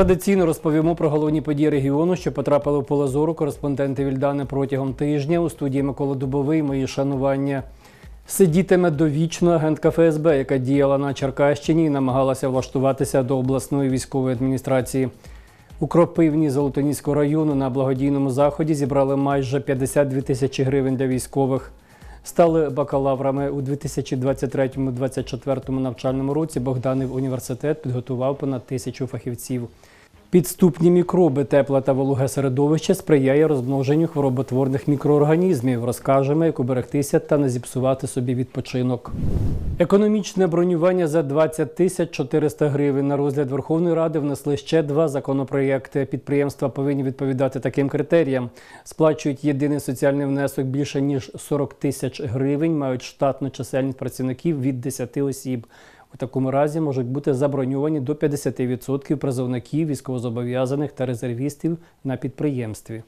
Традиційно розповімо про головні події регіону, що потрапили в поле зору кореспонденти Вільдани протягом тижня. У студії Микола Дубовий. Мої шанування. Сидітиме довічно агентка ФСБ, яка діяла на Черкащині і намагалася влаштуватися до обласної військової адміністрації. У Кропивні Золотоніського району на благодійному заході зібрали майже 52 тисячі гривень для військових. Стали бакалаврами у 2023-2024 навчальному році. Богданів університет підготував понад тисячу фахівців. Підступні мікроби, тепле та вологе середовище сприяє розмноженню хвороботворних мікроорганізмів. Розкажемо, як уберегтися та не зіпсувати собі відпочинок. Економічне бронювання за 20 тисяч 400 гривень на розгляд Верховної Ради внесли ще два законопроєкти. Підприємства повинні відповідати таким критеріям. Сплачують єдиний соціальний внесок більше ніж 40 тисяч гривень, мають штатну чисельність працівників від 10 осіб. У такому разі можуть бути заброньовані до 50% призовників, військовозобов'язаних та резервістів на підприємстві.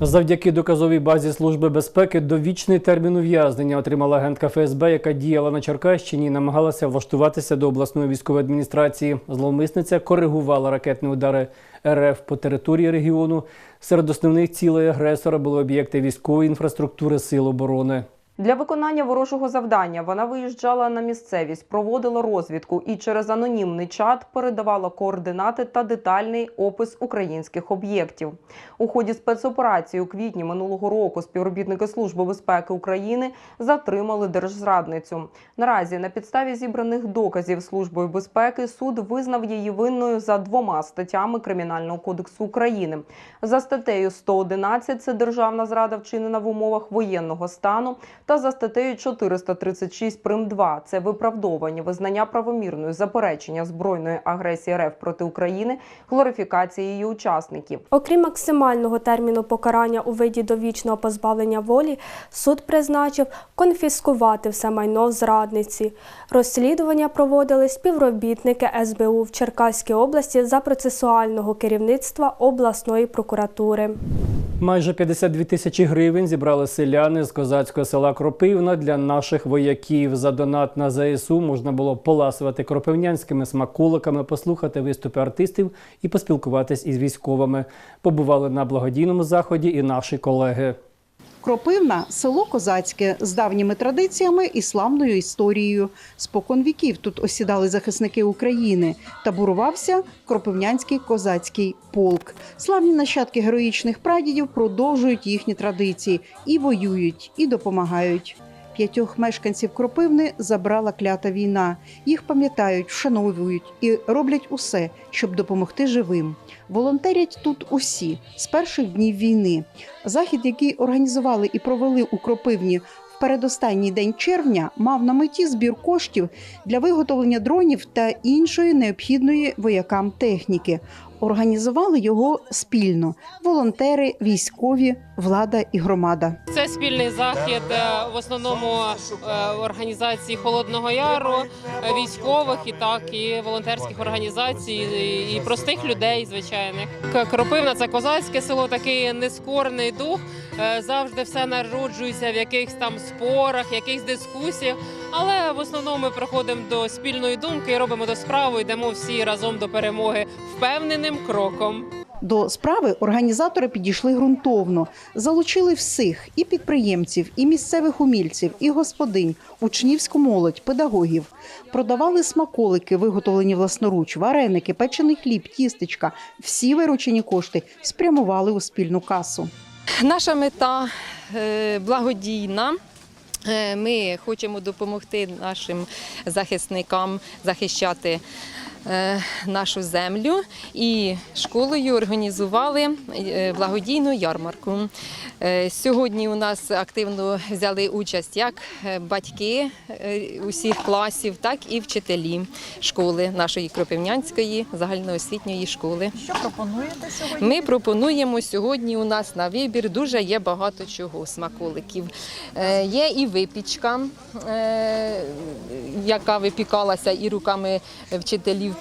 Завдяки доказовій базі Служби безпеки довічний термін ув'язнення отримала агентка ФСБ, яка діяла на Черкащині і намагалася влаштуватися до обласної військової адміністрації. Зловмисниця коригувала ракетні удари РФ по території регіону. Серед основних цілей агресора були об'єкти військової інфраструктури Сил оборони. Для виконання ворожого завдання вона виїжджала на місцевість, проводила розвідку і через анонімний чат передавала координати та детальний опис українських об'єктів. У ході спецоперації у квітні минулого року співробітники Служби безпеки України затримали держзрадницю. Наразі на підставі зібраних доказів Службою безпеки суд визнав її винною за двома статтями Кримінального кодексу України. За статтею 111 – це державна зрада вчинена в умовах воєнного стану та за статтею 436 прим 2 – це виправдовування визнання правомірною заперечення збройної агресії РФ проти України, глорифікації її учасників. Окрім максимального терміну покарання у виді довічного позбавлення волі, суд призначив конфіскувати все майно в зрадниці. Розслідування проводили співробітники СБУ в Черкаській області за процесуального керівництва обласної прокуратури. Майже 52 тисячі гривень зібрали селяни з козацького села Кропивна для наших вояків. За донат на ЗСУ можна було поласувати кропивнянськими смаколиками, послухати виступи артистів і поспілкуватись із військовими. Побували на благодійному заході і наші колеги. Кропивна село козацьке з давніми традиціями і славною історією. Спокон віків тут осідали захисники України. Табурувався Кропивнянський козацький полк. Славні нащадки героїчних прадідів продовжують їхні традиції і воюють, і допомагають. П'ятьох мешканців Кропивни забрала клята війна. Їх пам'ятають, вшановують і роблять усе, щоб допомогти живим. Волонтерять тут усі з перших днів війни. Захід, який організували і провели у Кропивні в передостанній день червня, мав на меті збір коштів для виготовлення дронів та іншої необхідної воякам техніки. Організували його спільно: волонтери, військові, влада і громада. Це спільний захід е, в основному е, організації Холодного Яру, е, військових і так і волонтерських організацій, і- простих людей, звичайних. Кропивна це козацьке село, такий нескорений дух. Завжди все народжується в якихось там спорах, якихось дискусіях. Але в основному ми приходимо до спільної думки робимо до справи. Йдемо всі разом до перемоги впевненим кроком. До справи організатори підійшли ґрунтовно, залучили всіх і підприємців, і місцевих умільців, і господинь, учнівську молодь, педагогів. Продавали смаколики, виготовлені власноруч, вареники, печений хліб, тістечка. Всі виручені кошти спрямували у спільну касу. Наша мета е, благодійна. Е, Ми хочемо допомогти нашим захисникам захищати нашу землю і школою організували е, благодійну ярмарку. Е, Сьогодні у нас активно взяли участь як е, батьки е, усіх класів, так і вчителі школи нашої Кропивнянської загальноосвітньої школи. Що пропонуєте сьогодні? Ми пропонуємо сьогодні. У нас на вибір дуже є багато чого смаколиків. Е, Є і випічка, е, яка випікалася і руками вчителів.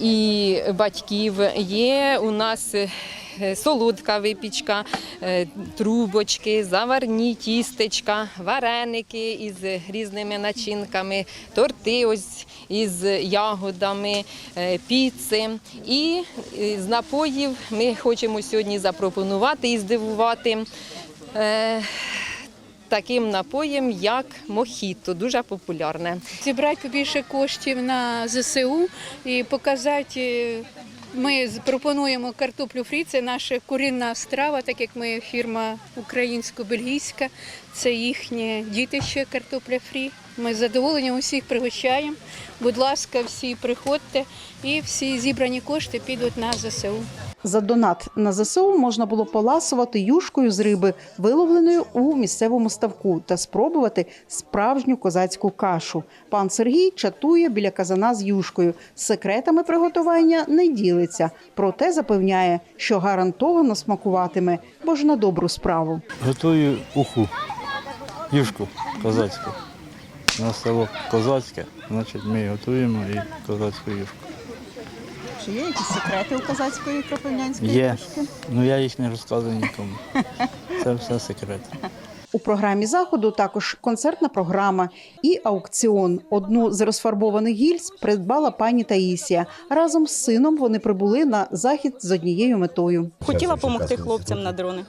І батьків. Є у нас е, солодка випічка, е, трубочки, заварні тістечка, вареники із різними начинками, торти ось із ягодами, е, піци. І з напоїв ми хочемо сьогодні запропонувати і здивувати. Е, Таким напоєм, як мохіто, дуже популярне. зібрати побільше коштів на ЗСУ і показати. Ми пропонуємо картоплю фрі, це наша курінна страва, так як ми фірма українсько-бельгійська, це їхнє дітище картопля фрі. Ми з задоволенням усіх пригощаємо. Будь ласка, всі приходьте і всі зібрані кошти підуть на ЗСУ. За донат на ЗСУ можна було поласувати юшкою з риби, виловленою у місцевому ставку, та спробувати справжню козацьку кашу. Пан Сергій чатує біля казана з юшкою. Секретами приготування не ділиться, проте запевняє, що гарантовано смакуватиме, бо ж на добру справу. Готую уху, юшку козацьку. У нас село козацьке, значить ми готуємо і козацьку юшку. Чи є якісь секрети у козацької кропивнянської Є. Ну я їх не розказую нікому. Це все секрет. У програмі заходу також концертна програма і аукціон. Одну з розфарбованих гільз придбала пані Таїсія. Разом з сином вони прибули на захід з однією метою. Хотіла допомогти хлопцям на дрони.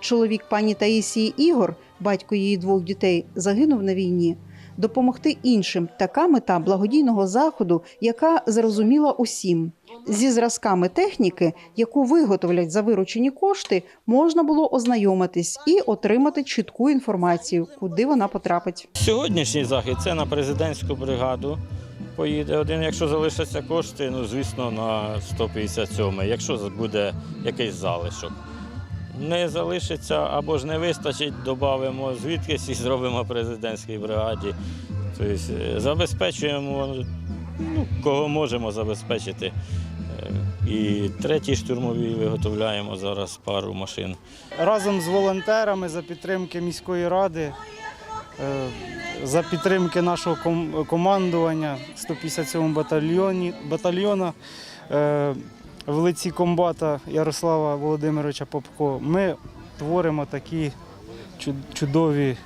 Чоловік пані Таїсії Ігор, батько її двох дітей, загинув на війні. Допомогти іншим така мета благодійного заходу, яка зрозуміла усім. Зі зразками техніки, яку виготовлять за виручені кошти, можна було ознайомитись і отримати чітку інформацію, куди вона потрапить. Сьогоднішній захід це на президентську бригаду. Поїде один, якщо залишаться кошти, ну звісно, на 157 якщо буде якийсь залишок. Не залишиться або ж не вистачить, додамо звідкись і зробимо президентській бригаді. Тобто е, забезпечуємо, ну, кого можемо забезпечити. Е, І третій штурмовій виготовляємо зараз пару машин. разом з волонтерами за підтримки міської ради, е, за підтримки нашого командування 157 батальйоні, батальйона е, в лиці комбата Ярослава Володимировича Попко. Ми творимо такі чу- чудові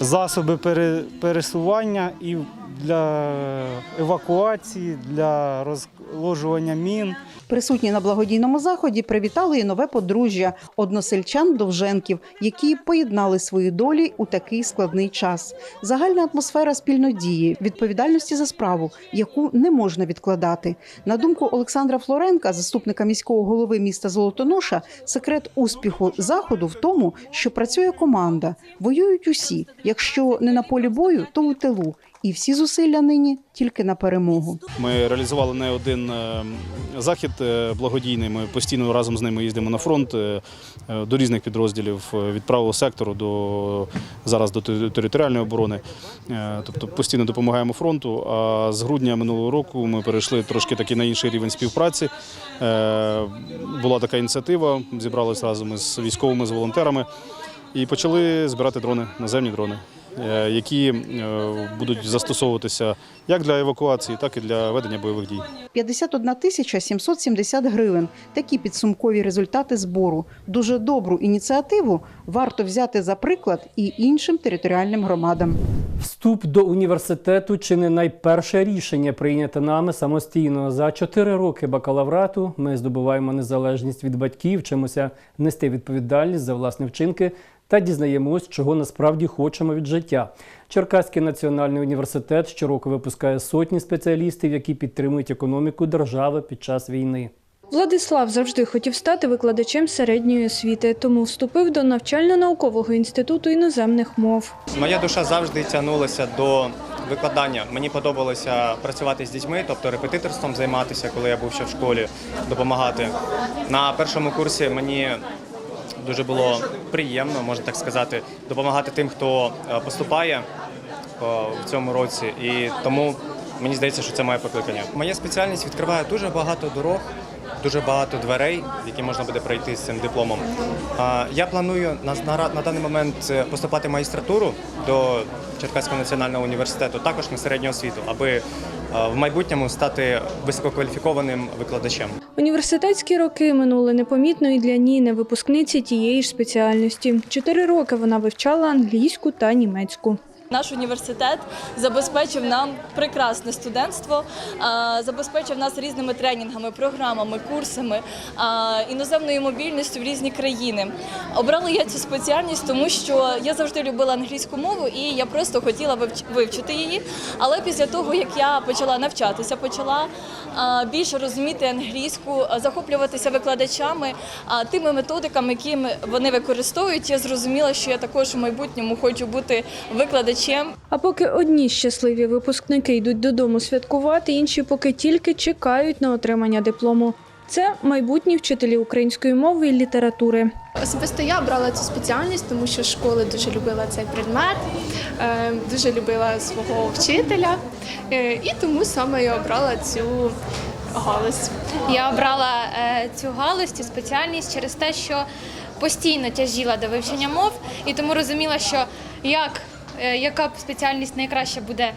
засоби пере- пересування і для евакуації, для розложування мін. Присутні на благодійному заході привітали і нове подружжя односельчан Довженків, які поєднали свої долі у такий складний час. Загальна атмосфера спільнодії, відповідальності за справу, яку не можна відкладати. На думку Олександра Флоренка, заступника міського голови міста Золотоноша, секрет успіху заходу в тому, що працює команда, воюють усі. Якщо не на полі бою, то у тилу. І всі зусилля нині тільки на перемогу. Ми реалізували не один е, захід е, благодійний. Ми постійно разом з ними їздимо на фронт е, до різних підрозділів від правого сектору до зараз до територіальної оборони. Тобто постійно допомагаємо фронту. А з грудня минулого року ми перейшли трошки таки на інший рівень співпраці. Була така ініціатива, зібралися разом із військовими з волонтерами і почали збирати дрони, наземні дрони. Е, Які е, будуть застосовуватися як для евакуації, так і для ведення бойових дій. 51 тисяча 770 гривень. Такі підсумкові результати збору. Дуже добру ініціативу варто взяти за приклад і іншим територіальним громадам. Вступ до університету чи не найперше рішення прийняте нами самостійно. За чотири роки бакалаврату ми здобуваємо незалежність від батьків, вчимося нести відповідальність за власні вчинки та дізнаємось, чого насправді хочемо від життя. Черкаський національний університет щороку випускає сотні спеціалістів, які підтримують економіку держави під час війни. Владислав завжди хотів стати викладачем середньої освіти, тому вступив до навчально-наукового інституту іноземних мов. Моя душа завжди тягнулася до викладання. Мені подобалося працювати з дітьми, тобто репетиторством займатися, коли я був ще в школі, допомагати. На першому курсі мені дуже було приємно, можна так сказати, допомагати тим, хто е, поступає е, в цьому році. І тому мені здається, що це моє покликання. Моя спеціальність відкриває дуже багато дорог дуже багато дверей, які можна буде пройти з цим дипломом. Я планую на, даний момент е, поступати в магістратуру до Черкаського національного університету, також на середню освіту, аби е, в майбутньому стати висококваліфікованим викладачем. Університетські роки минули непомітно і для Ніни, випускниці тієї ж спеціальності. Чотири роки вона вивчала англійську та німецьку. Наш університет забезпечив нам прекрасне студентство, забезпечив нас різними тренінгами, програмами, курсами, іноземною мобільністю в різні країни. Обрала я цю спеціальність, тому що я завжди любила англійську мову і я просто хотіла вивч- вивчити її. Але після того, як я почала навчатися, почала більше розуміти англійську, захоплюватися викладачами, тими методиками, які вони використовують, я зрозуміла, що я також у майбутньому хочу бути викладачем. А поки одні щасливі випускники йдуть додому святкувати, інші поки тільки чекають на отримання диплому. Це майбутні вчителі української мови і літератури. Особисто я обрала цю спеціальність, тому що школи дуже любила цей предмет, е, дуже любила свого вчителя, е, і тому саме я обрала цю галузь. Я обрала е, цю галузь, цю спеціальність через те, що постійно тяжіла до вивчення мов, і тому розуміла, що як, яка б спеціальність найкраще буде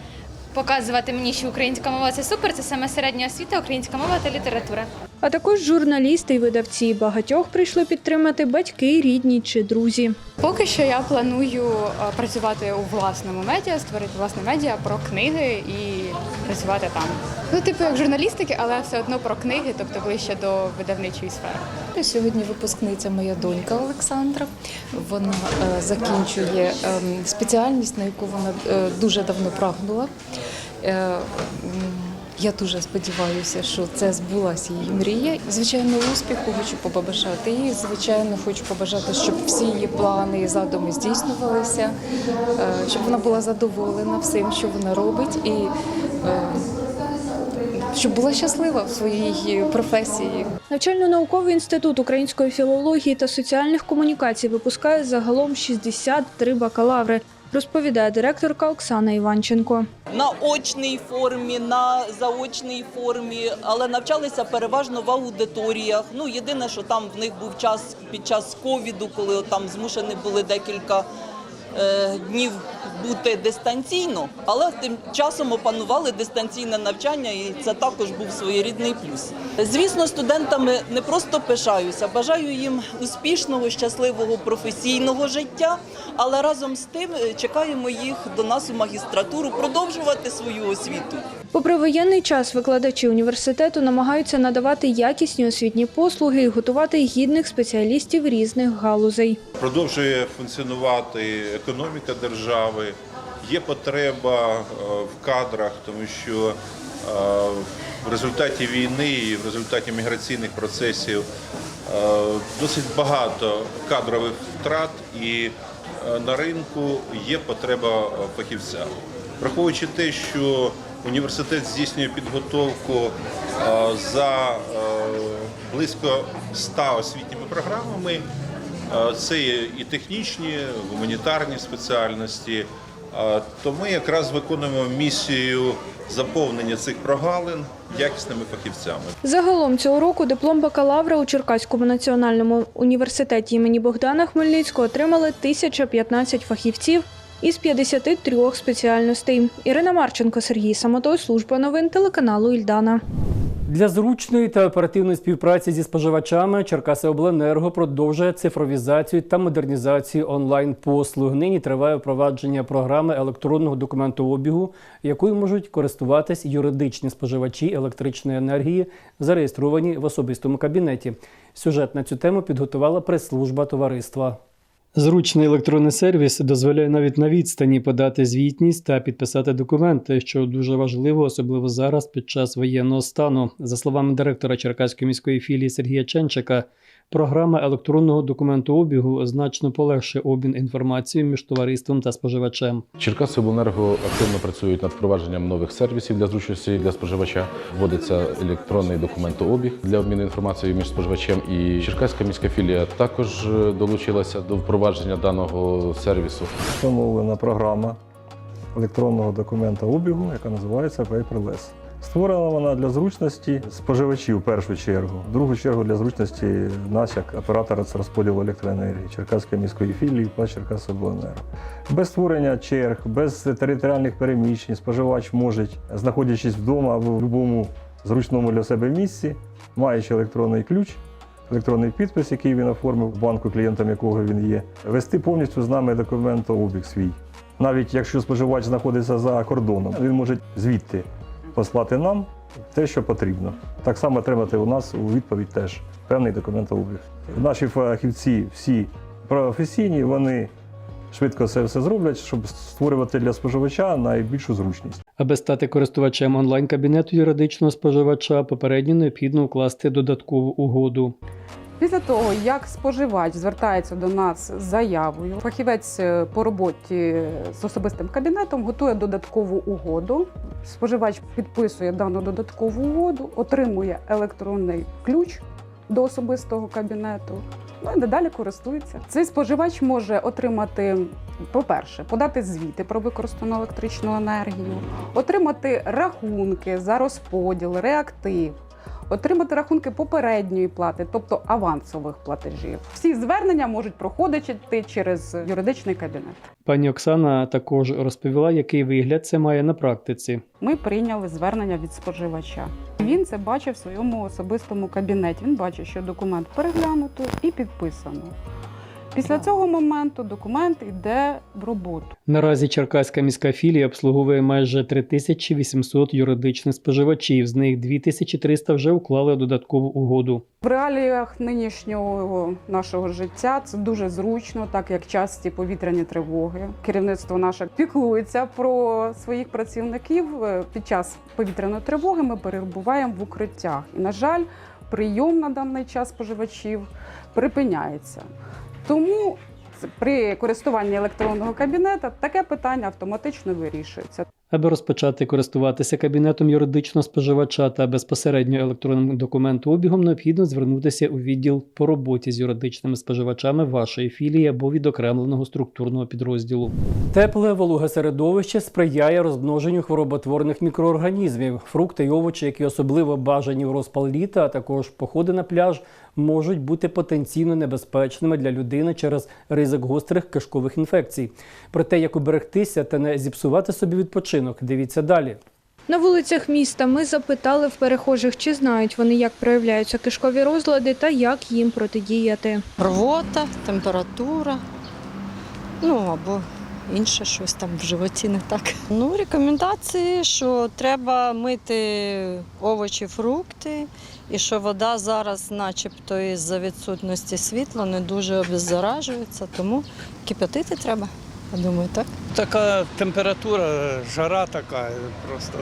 показувати мені, що українська мова це супер, це саме середня освіта, українська мова та література. А також журналісти і видавці. Багатьох прийшли підтримати батьки, рідні чи друзі. Поки що я планую е, працювати у власному медіа, створити власне медіа про книги і працювати там. Ну, типу як журналістики, але все одно про книги, тобто ближче до видавничої сфери. Сьогодні випускниця моя донька Олександра. Вона е, закінчує ем, спеціальність, на яку вона е, дуже давно прагнула. Е, Я дуже сподіваюся, що це збулася її мрія. Звичайно, успіху хочу побажати їй. Звичайно, хочу побажати, щоб всі її плани і задуми здійснювалися, е, щоб вона була задоволена всім, що вона робить, і е, щоб була щаслива в своїй професії. Навчально-науковий інститут української філології та соціальних комунікацій випускає загалом 63 бакалаври, розповідає директорка Оксана Іванченко. на очній формі, на заочній формі, але навчалися переважно в аудиторіях. Ну єдине, що там в них був час під час ковіду, коли там змушені були декілька днів бути дистанційно, але тим часом опанували дистанційне навчання, і це також був своєрідний плюс. Звісно, студентами не просто пишаюся, бажаю їм успішного, щасливого професійного життя, але разом з тим е, чекаємо їх до нас у магістратуру продовжувати свою освіту. Попри воєнний час, викладачі університету намагаються надавати якісні освітні послуги і готувати гідних спеціалістів різних галузей. Продовжує функціонувати економіка держави. Є потреба е, в кадрах, тому що е, в результаті війни і в результаті міграційних процесів е, досить багато кадрових втрат, і на ринку є потреба в фахівцях. Враховуючи те, що університет здійснює підготовку е, за е, близько 100 освітніми програмами. Е, Це і технічні, гуманітарні спеціальності. То ми якраз виконуємо місію заповнення цих прогалин якісними фахівцями. Загалом цього року диплом бакалавра у Черкаському національному університеті імені Богдана Хмельницького отримали 1015 фахівців із 53 спеціальностей. Ірина Марченко, Сергій Самотой, служба новин телеканалу Ільдана. Для зручної та оперативної співпраці зі споживачами Черкасиобленерго продовжує цифровізацію та модернізацію онлайн-послуг. Нині триває впровадження програми електронного документообігу, якою можуть користуватись юридичні споживачі електричної енергії, зареєстровані в особистому кабінеті. Сюжет на цю тему підготувала прес-служба товариства. Зручний електронний сервіс дозволяє навіть на відстані подати звітність та підписати документи, що дуже важливо, особливо зараз під час воєнного стану. За словами директора Черкаської міської філії Сергія Ченчика, програма електронного документообігу значно полегшує обмін інформацією між товариством та споживачем. Черкасиобленерго активно працюють над впровадженням нових сервісів для зручності для споживача. Вводиться електронний документообіг для обміну інформацією між споживачем. І Черкаська міська філія також е, долучилася до впровадження даного сервісу. Встановлена програма електронного документа обігу, яка називається Paperless. Створена вона для зручності споживачів в першу чергу, в другу чергу для зручності нас як оператора з розподілу електроенергії Черкаської міської філії ПА Черкасобленерго. Без створення черг, без територіальних переміщень споживач може, знаходячись вдома або в будь-якому зручному для себе місці, маючи електронний ключ, електронний підпис, який він оформив в банку, клієнтом якого він є, вести повністю з нами документообіг свій. Навіть якщо споживач знаходиться за кордоном, він може звідти послати нам те, що потрібно. Так само отримати у нас у відповідь теж певний документообіг. Наші фахівці всі професійні, вони швидко це все зроблять, щоб створювати для споживача найбільшу зручність. Аби стати користувачем онлайн-кабінету юридичного споживача, попередньо необхідно укласти додаткову угоду. Після того, як споживач звертається до нас з заявою, фахівець е, по роботі з особистим кабінетом готує додаткову угоду. Споживач підписує дану додаткову угоду, отримує електронний ключ до особистого кабінету. Ну і надалі користується. Цей споживач може отримати, по-перше, подати звіти про використану електричну енергію, отримати рахунки за розподіл, реактив. Отримати рахунки попередньої плати, тобто авансових платежів. Всі звернення можуть проходити через юридичний кабінет. Пані Оксана також розповіла, який вигляд це має на практиці. Ми прийняли звернення від споживача. Він це бачив в своєму особистому кабінеті. Він бачить, що документ переглянуто і підписано. Після цього моменту документ йде в роботу. Наразі Черкаська міська філія обслуговує майже 3800 юридичних споживачів. З них 2300 вже уклали додаткову угоду. В реаліях нинішнього нашого життя це дуже зручно, так як часті повітряні тривоги. Керівництво наше піклується про своїх працівників. Е, Під час повітряної тривоги ми перебуваємо в укриттях. І, на жаль, прийом на даний час споживачів припиняється. Тому при користуванні електронного кабінета таке питання автоматично вирішується. Аби розпочати користуватися кабінетом юридичного споживача та безпосередньо електронним документообігом, необхідно звернутися у відділ по роботі з юридичними споживачами вашої філії або відокремленого структурного підрозділу. Тепле вологе середовище сприяє розмноженню хвороботворних мікроорганізмів. Фрукти й овочі, які особливо бажані в розпал літа, а також походи на пляж, можуть бути потенційно небезпечними для людини через ризик гострих кишкових інфекцій. Про те, як уберегтися та не зіпсувати собі відпочинок, дивіться далі. На вулицях міста ми запитали в перехожих, чи знають вони, як проявляються кишкові розлади та як їм протидіяти. Рвота, температура, ну або інше щось там в животі не так. Ну, рекомендації, що треба мити овочі, фрукти, і що вода зараз, начебто, із-за відсутності світла, не дуже обеззаражується, тому кип'ятити треба. Я думаю, так. Така температура, жара така, просто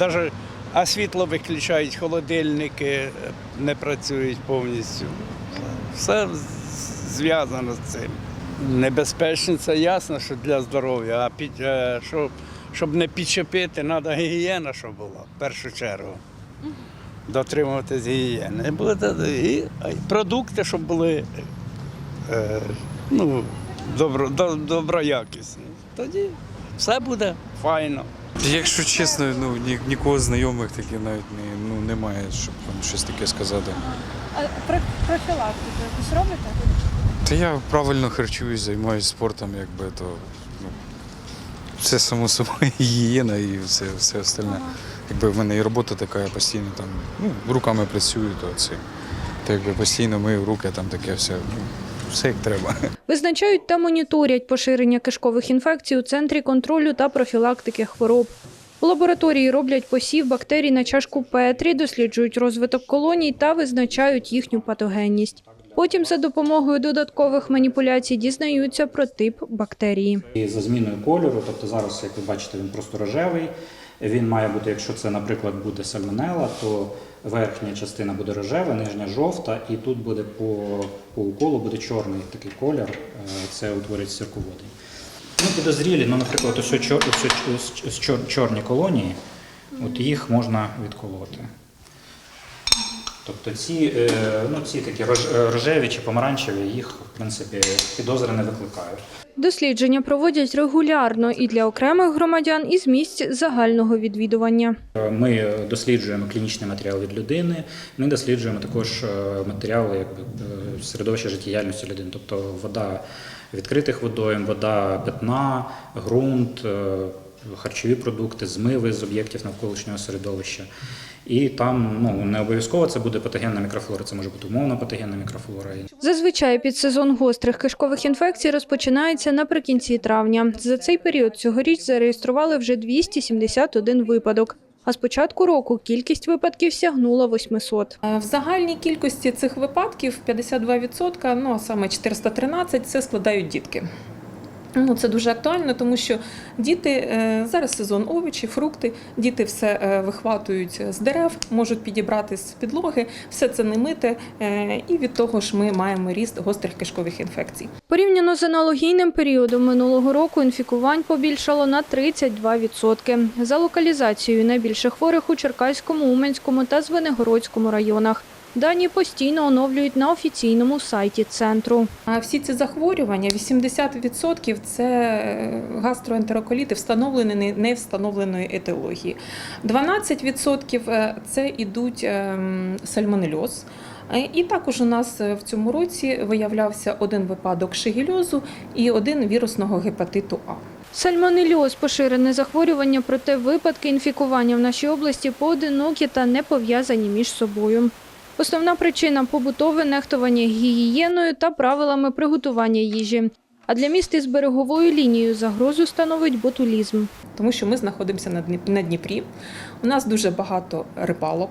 навіть а світло виключають, холодильники не працюють повністю. Все зв'язано з цим. Небезпечно, це ясно, що для здоров'я, а під, е, щоб, щоб не підчепити, треба гігієна, щоб була в першу чергу. Дотримуватись гігієни. І продукти, щоб були е, ну, добро, доброякісні. Тоді все буде файно. Якщо чесно, ну ні, нікого знайомих таких навіть не, ну, немає, щоб там щось таке сказати. А профілактику якусь робите? Та я правильно харчуюсь, займаюся спортом, якби то ну, все само собою гігієна і все, все остальне. Якби в мене і робота така, я постійно там ну, руками працюю, то це то якби постійно мию руки, там таке все. Ну, все як треба. Визначають та моніторять поширення кишкових інфекцій у центрі контролю та профілактики хвороб. У лабораторії роблять посів бактерій на чашку Петрі, досліджують розвиток колоній та визначають їхню патогенність. Потім за допомогою додаткових маніпуляцій дізнаються про тип бактерії. І за зміною кольору, тобто зараз, як ви бачите, він просто рожевий. Він має бути, якщо це, наприклад, буде сальмонела, то верхня частина буде рожева, нижня жовта, і тут буде по, по уколу буде чорний такий колір. е, Це утворить сірководий. Ну, підозрілі, ну, наприклад, ось, ось, ось, ось чор- чорні колонії, от їх можна відколоти. Тобто ці, е, ну, ці такі рожеві чи помаранчеві, їх в принципі підозри не викликають. Дослідження проводять регулярно і для окремих громадян, і з місць загального відвідування. Ми досліджуємо клінічний матеріал від людини. Ми досліджуємо також е, матеріали е, середовища життєдіяльності людини, тобто вода відкритих водойм, вода питна, ґрунт, е, харчові продукти, змиви з об'єктів навколишнього середовища. І там ну, не обов'язково це буде патогенна мікрофлора, це може бути умовна патогенна мікрофлора. Зазвичай підсезон гострих кишкових інфекцій розпочинається наприкінці травня. За цей період цьогоріч зареєстрували вже 271 випадок. А з початку року кількість випадків сягнула 800. Е, В загальній кількості цих випадків 52%, ну а саме 413 це складають дітки. Ну, це дуже актуально, тому що діти е, зараз сезон овочі, фрукти, діти все е, вихватують з дерев, можуть підібрати з підлоги, все це не мите, е, і від того ж ми маємо ріст гострих кишкових інфекцій. Порівняно з аналогійним періодом минулого року інфікувань побільшало на 32%. За локалізацією найбільше хворих у Черкаському, Уманському та Звенигородському районах. Дані постійно оновлюють на офіційному сайті центру. А всі ці захворювання, 80% це е, гастроентероколіти, встановлені не встановленої етиології. 12% е, це ідуть ем, сальмонельоз. Е, І також у нас е, в цьому році виявлявся один випадок шигельозу і один вірусного гепатиту А. Сальмонельоз – поширене захворювання, проте випадки інфікування в нашій області поодинокі та не пов'язані між собою. Основна причина – побутове нехтування гігієною та правилами приготування їжі. А для міст із береговою лінією загрозу становить ботулізм. тому що ми знаходимося на Дніп- на Дніпрі. У нас дуже багато рибалок,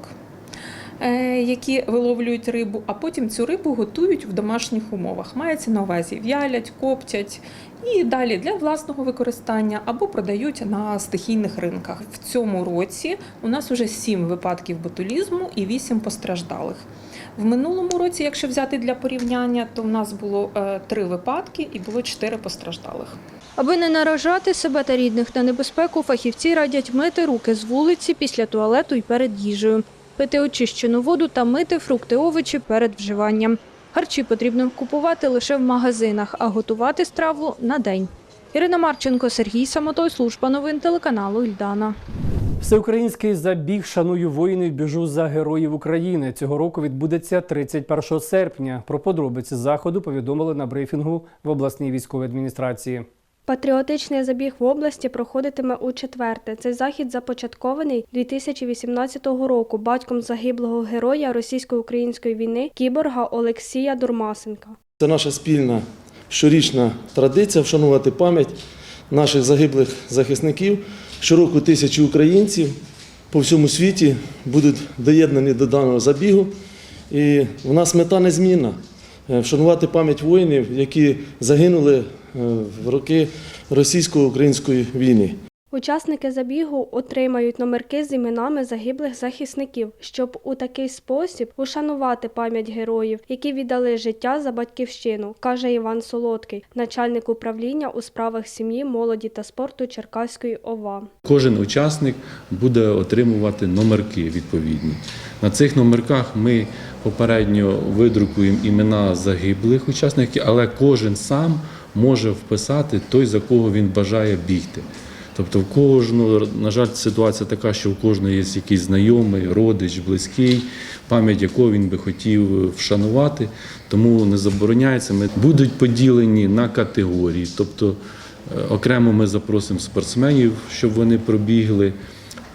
які виловлюють рибу, а потім цю рибу готують в домашніх умовах. Мається на увазі в'ялять, коптять і далі для власного використання або продають на стихійних ринках. В цьому році у нас вже 7 випадків ботулізму і 8 постраждалих. В минулому році, якщо взяти для порівняння, то в нас було 3 випадки і було 4 постраждалих. Аби не наражати себе та рідних на небезпеку, фахівці радять мити руки з вулиці після туалету і перед їжею, пити очищену воду та мити фрукти, овочі перед вживанням. Харчі потрібно купувати лише в магазинах, а готувати страву на день. Ірина Марченко, Сергій Самотой, служба новин телеканалу Ільдана. Всеукраїнський забіг Шаную воїнів біжу за героїв України. Цього року відбудеться 31 серпня. Про подробиці заходу повідомили на брифінгу в обласній військовій адміністрації. Патріотичний забіг в області проходитиме у четверте. Цей захід започаткований 2018 року батьком загиблого героя російсько-української війни кіборга Олексія Дурмасенка. Це наша спільна щорічна традиція вшанувати пам'ять наших загиблих захисників. Щороку тисячі українців по всьому світі будуть доєднані до даного забігу. І в нас мета незмінна е, вшанувати пам'ять воїнів, які загинули в роки російсько-української війни. Учасники забігу отримають номерки з іменами загиблих захисників, щоб у такий спосіб ушанувати пам'ять героїв, які віддали життя за батьківщину, каже Іван Солодкий, начальник управління у справах сім'ї, молоді та спорту Черкаської ОВА. Кожен учасник буде отримувати номерки відповідні. На цих номерках ми попередньо видрукуємо імена загиблих учасників, але кожен сам може вписати той, за кого він бажає бігти. Тобто в кожного, на жаль, ситуація така, що в кожного є якийсь знайомий, родич, близький, пам'ять якого він би хотів вшанувати, тому не забороняється. Ми будуть поділені на категорії. Тобто е, окремо ми запросимо спортсменів, щоб вони пробігли.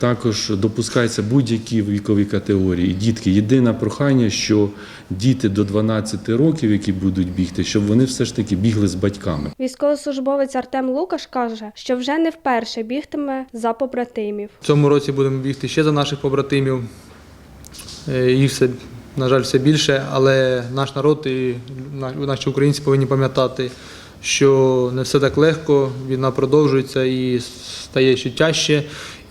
Також допускаються будь-які вікові категорії. Дітки, єдине прохання, що діти до 12 років, які будуть бігти, щоб вони все ж таки бігли з батьками. Військовослужбовець Артем Лукаш каже, що вже не вперше бігтиме за побратимів. В цьому році будемо бігти ще за наших побратимів. Е, Їх все, на жаль, все більше, але наш народ і наші українці повинні пам'ятати, що не все так легко, війна продовжується і стає ще тяжче.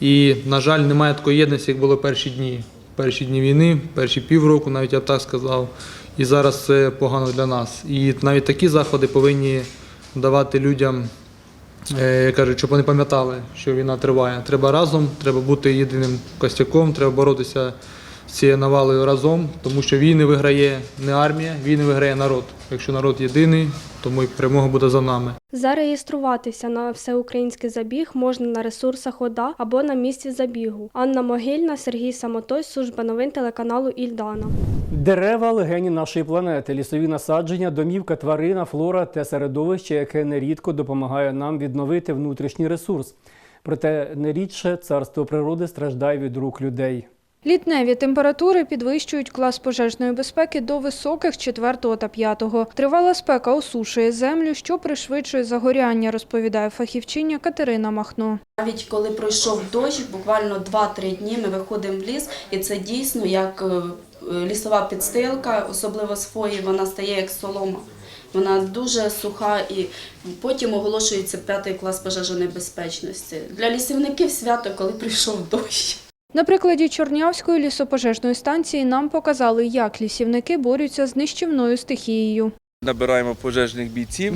І, на жаль, немає такої єдності, як було перші дні. Перші дні війни, перші півроку, навіть я б так сказав. І зараз це погано для нас. І навіть такі заходи повинні давати людям Е, Я кажу, щоб вони пам'ятали, що війна триває. Треба разом, треба бути єдиним костяком, треба боротися з цією навалою разом, тому що війни виграє не армія, війни виграє народ. Якщо народ єдиний, то й перемога буде за нами. Зареєструватися на всеукраїнський забіг можна на ресурсах ОДА або на місці забігу. Анна Могильна, Сергій Самотой, служба новин телеканалу Ільдана. Дерева легені нашої планети, лісові насадження, домівка, тварина, флора та середовище, яке нерідко допомагає нам відновити внутрішній ресурс. Проте нерідше царство природи страждає від рук людей. Літневі температури підвищують клас пожежної безпеки до високих 4 та 5. Тривала спека осушує землю, що пришвидшує загоряння, розповідає фахівчиня Катерина Махно. Навіть коли пройшов дощ, буквально 2-3 дні ми виходимо в ліс, і це дійсно як е, лісова підстилка, особливо з фої, вона стає як солома. Вона дуже суха і потім оголошується п'ятий клас пожежонебезпечності. Для лісівників свято, коли прийшов дощ. На прикладі Чорнявської лісопожежної станції нам показали, як лісівники борються з нищівною стихією. Набираємо пожежних бійців,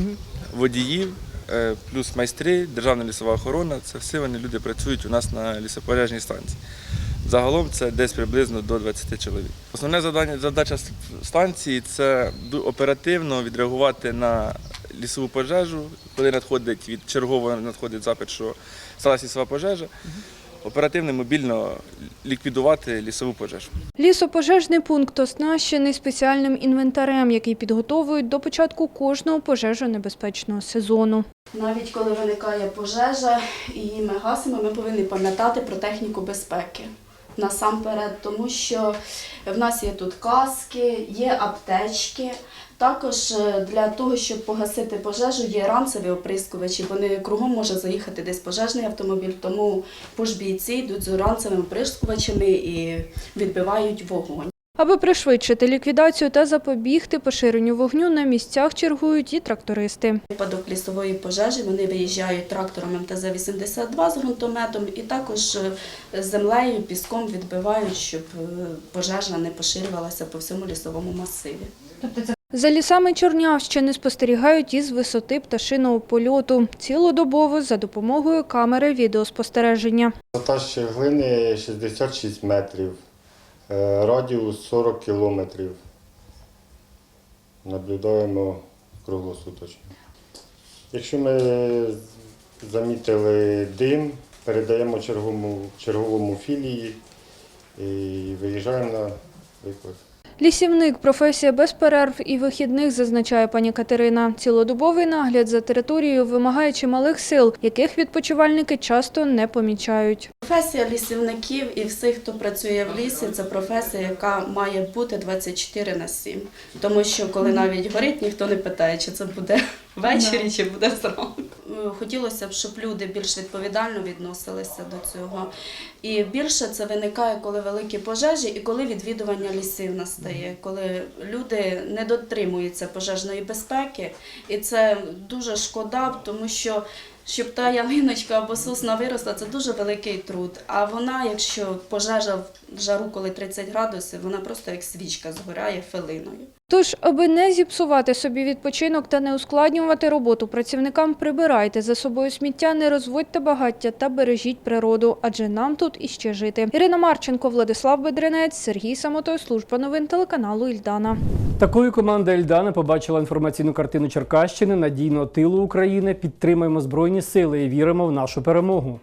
водіїв, е, плюс майстри, державна лісова охорона. Це все вони люди працюють у нас на лісопожежній станції. Загалом це десь приблизно до 20 чоловік. Основне завдання, задача станції це оперативно відреагувати на лісову пожежу, коли надходить від чергового надходить запит, що сталася лісова пожежа. Оперативно мобільно ліквідувати лісову пожежу. Лісопожежний пункт оснащений спеціальним інвентарем, який підготовують до початку кожного пожежонебезпечного сезону. Навіть коли виникає пожежа і її ми гасимо, ми повинні пам'ятати про техніку безпеки. Насамперед, тому що в нас є тут каски, є аптечки. Також е, для того, щоб погасити пожежу, є ранцеві оприскувачі. Вони кругом може заїхати десь пожежний автомобіль, тому пожбійці йдуть з ранцевими оприскувачами і відбивають вогонь. Аби пришвидшити ліквідацію та запобігти поширенню вогню, на місцях чергують і трактористи. Випадок лісової пожежі вони виїжджають трактором МТЗ-82 з ґрунтометом і також е, землею, піском відбивають, щоб е, пожежа не поширювалася по всьому лісовому масиві. За лісами Чорнявщини спостерігають із висоти пташиного польоту цілодобово за допомогою камери відеоспостереження. Висота щеглини 66 метрів, е, радіус 40 кілометрів. Наблюдаємо круглосуточно. Якщо ми замітили дим, передаємо черговому, черговому філії і виїжджаємо на виклик. Лісівник професія без перерв і вихідних, зазначає пані Катерина. Цілодобовий нагляд за територією вимагає чималих сил, яких відпочивальники часто не помічають. Професія лісівників і всіх, хто працює в лісі, це професія, яка має бути 24 на 7. Тому що коли навіть горить, ніхто не питає, чи це буде ввечері, чи буде зранку. Е, Хотілося б, щоб люди більш відповідально відносилися до цього. І більше це виникає, коли великі пожежі і коли відвідування лісів настає, коли люди не дотримуються пожежної безпеки. І це дуже шкода, тому що щоб та ялиночка або сосна виросла, це дуже великий труд. А вона, якщо пожежа в жару, коли 30 градусів, вона просто як свічка згоряє филиною. Тож, аби не зіпсувати собі відпочинок та не ускладнювати роботу працівникам, прибирайте за собою сміття, не розводьте багаття та бережіть природу, адже нам тут іще жити. Ірина Марченко, Владислав Бедренець, Сергій Самотой, служба новин телеканалу Ільдана. Такою команда Ельдана побачила інформаційну картину Черкащини, надійного тилу України. Підтримуємо збройні сили і віримо в нашу перемогу.